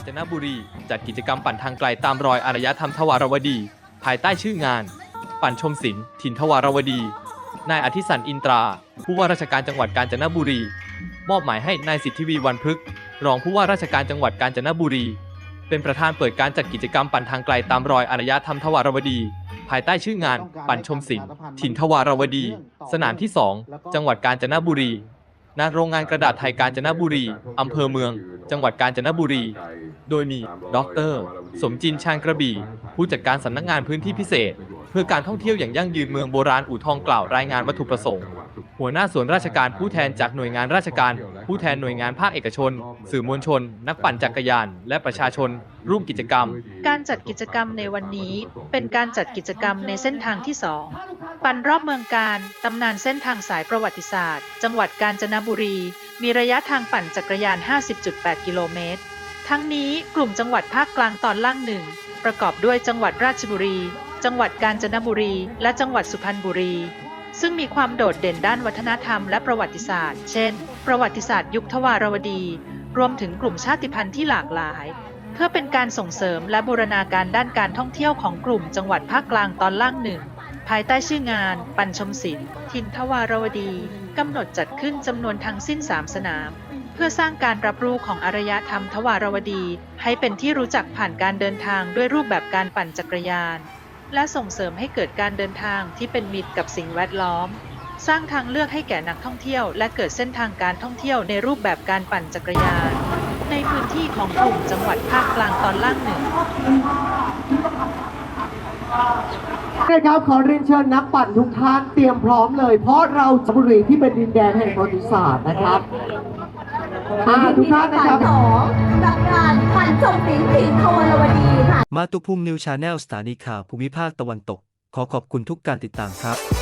ญจนบุรี จัดกิจกรรมปั่นทางไกลตามรอยอารยธรรมทวารวดี ภายใต้ชื่องาน ปั่นชมศิลป์ถิ่นทวารวดี นายอธิสันอินตรา ผู้ว่าราชการจังหวัดกาญจนบุรี มอบหมายให้นายสิทธิวีวันพฤกษ์รองผู้ว่าราชการจังหวัดกาญจนบุรี เป็นประธานเปิดการจัดกิจกรรมปั่นทางไกลตามรอยอารยธรรมทวารวดี ภายใต้ชื่องาน ปั่นชมศิลป์ถิ่นทวารวดี สนามที่ 2 จังหวัดกาญจนบุรีณโรงงานกระดาษไทยกาญจนบุรี อำเภอเมือง จังหวัดกาญจนบุรี โดยมีดร สมจินชาญกระบี่ ผู้จัดการสำนักงานพื้นที่พิเศษ เพื่อการท่องเที่ยวอย่างยั่งยืนเมืองโบราณอู่ทองกล่าวรายงานวัตถุประสงค์ หัวหน้าส่วนราชการผู้แทนจากหน่วยงานราชการ ผู้แทนหน่วยงานภาคเอกชน สื่อมวลชน นักปั่นจักรยาน และประชาชน ร่วมกิจกรรม การจัดกิจกรรมในวันนี้เป็นการจัดกิจกรรมในเส้นทางที่2ปั่นรอบเมืองการตำนานเส้นทางสายประวัติศาสตร์ จังหวัดกาญจนบุรี มีระยะทางปั่นจักรยาน 50.8 กิโลเมตร ทั้งนี้กลุ่มจังหวัดภาคกลางตอนล่างหนึ่งประกอบด้วยจังหวัดราชบุรี จังหวัดกาญจนบุรี และจังหวัดสุพรรณบุรี ซึ่งมีความโดดเด่นด้านวัฒนธรรมและประวัติศาสตร์ เช่น ประวัติศาสตร์ยุคทวารวดี รวมถึงกลุ่มชาติพันธุ์ที่หลากหลาย เพื่อเป็นการส่งเสริมและบูรณาการด้านการท่องเที่ยวของกลุ่มจังหวัดภาคกลางตอนล่างหนึ่งภายใต้ชื่องาน ปัญชมศิลป์ทินทวารวดีกำหนดจัดขึ้นจำนวนทั้งสิ้น 3 สนาม พื่อสร้างการรับรู้ของอารยธรรมทวารวดี ให้เป็นที่รู้จักผ่านการเดินทางด้วยรูปแบบการปั่นจักรยาน และส่งเสริมให้เกิดการเดินทางที่เป็นมิตรกับสิ่งแวดล้อม สร้างทางเลือกให้แก่นักท่องเที่ยว และเกิดเส้นทางการท่องเที่ยวในรูปแบบการปั่นจักรยาน ในพื้นที่ของกลุ่มจังหวัดภาคกลางตอนล่างหนึ่งนะครับขอเรียนเชิญนักปั่นทุกท่านเตรียมพร้อมเลย เพราะเราจะบุรีที่เป็นดินแดนแห่งประวัติศาสตร์นะครับ อ่าทุกท่านนะครับสองกับการปั่นชมศิลป์ถิ่นทวารวดีค่ะ มาตุภูมินิวชาแนลสถานีข่าวภูมิภาคตะวันตก ขอขอบคุณทุกการติดตามครับ